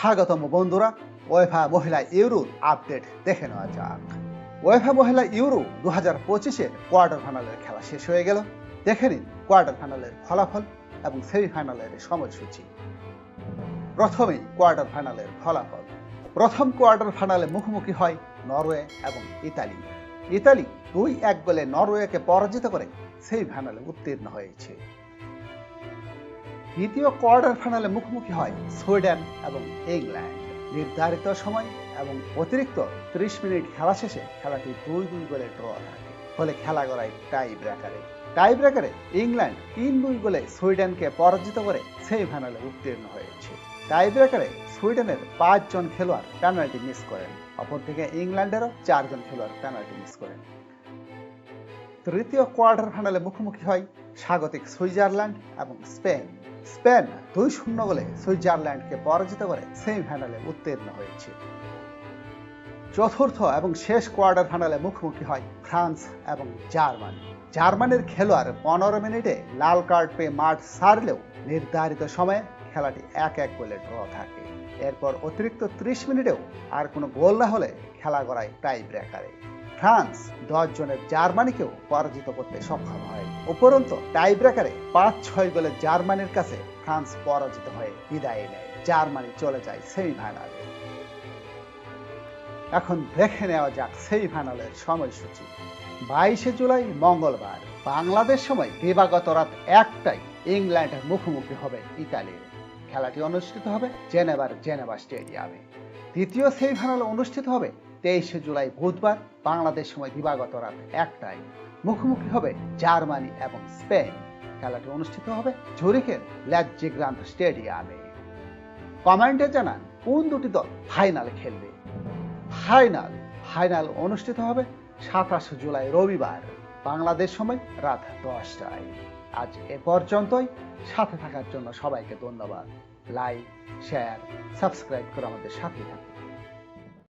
স্বাগতম বন্ধুরা, ওয়েফা মহিলা ইউরোর আপডেট দেখে নেওয়া যাক। ওয়েফা মহিলা ইউরো দু হাজার পঁচিশের কোয়ার্টার ফাইনালের খেলা শেষ হয়ে গেল। দেখে নিন কোয়ার্টার ফাইনালের ফলাফল এবং সেমিফাইনালের সময়সূচি। প্রথমেই কোয়ার্টার ফাইনালের ফলাফল। প্রথম কোয়ার্টার ফাইনালে মুখোমুখি হয় নরওয়ে এবং ইতালি। ইতালি দুই এক গোলে নরওয়েকে পরাজিত করে সেমিফাইনালে উত্তীর্ণ হয়েছে। দ্বিতীয় কোয়ার্টার ফাইনালে মুখোমুখি হয় সুইডেন এবং ইংল্যান্ড। নির্ধারিত সময় এবং অতিরিক্ত ত্রিশ মিনিট খেলা শেষে খেলাটি দুই দুই গোলে ড্র থাকে। ফলে খেলা গড়ায় টাই ব্রেকারে টাই ব্রেকারে ইংল্যান্ড তিন দুই গোলে সুইডেনকে পরাজিত করে সেমিফাইনালে উত্তীর্ণ হয়েছে। টাই ব্রেকারে সুইডেনের পাঁচজন খেলোয়াড় পেনাল্টি মিস করেন। অপরদিকে ইংল্যান্ডেরও চারজন খেলোয়াড় পেনাল্টি মিস করেন। তৃতীয় কোয়ার্টার ফাইনালে মুখোমুখি হয় স্বাগতিক সুইজারল্যান্ড এবং স্পেন। স্পেন দুই শূন্য গোলে সুইজারল্যান্ডকে পরাজিত করে সেমিফাইনালে উত্তীর্ণ হয়েছে। চতুর্থ এবং শেষ কোয়ার্টার ফাইনালে মুখোমুখি হয় ফ্রান্স এবং জার্মানি। জার্মানির খেলোয়াড় পনেরো মিনিটে লাল কার্ড পেয়ে মাঠ সারলেও নির্ধারিত সময়ে খেলাটি এক এক গোলে ড্র থাকে। এরপর অতিরিক্ত ত্রিশ মিনিটেও আর কোনো গোল না হলে খেলা গড়ায় টাই ব্রেকারে ফ্রান্স দশ জনের জার্মানিকেও পরাজিত করতে সক্ষম হয়। উপরন্ত টাই ব্রেকারে পাঁচ ছয় গোলে জার্মানির কাছে ফ্রান্স পরাজিত হয়ে বিদায় নেয়। জার্মানি চলে যায় সেমিফাইনালে। এখন দেখে নেওয়া যাক সেমিফাইনালের সময়সূচি। বাইশে জুলাই মঙ্গলবার, বাংলাদেশ সময় দিবাগত রাত একটাই ইংল্যান্ডের মুখোমুখি হবে ইতালির খেলাটি অনুষ্ঠিত হবে জেনেভার জেনেভা স্টেডিয়ামে। দ্বিতীয় সেমিফাইনাল অনুষ্ঠিত হবে তেইশে জুলাই বুধবার বাংলাদেশ সময় দিবাগত রাত একটায়। মুখোমুখি হবে জার্মানি এবং স্পেন। খেলাটি অনুষ্ঠিত হবে জুরিখের ল্যাজিগ্রান্ড স্টেডিয়ামে। কমেন্টে জানান, কোন দুটি দল ফাইনালে খেলবে? ফাইনাল ফাইনাল অনুষ্ঠিত হবে সাতাশে জুলাই রবিবার, বাংলাদেশ সময় রাত দশটায়। আজ এ পর্যন্তই। সাথে থাকার জন্য সবাইকে ধন্যবাদ। লাইক, শেয়ার, সাবস্ক্রাইব করে আমাদের সাথে থাকুন।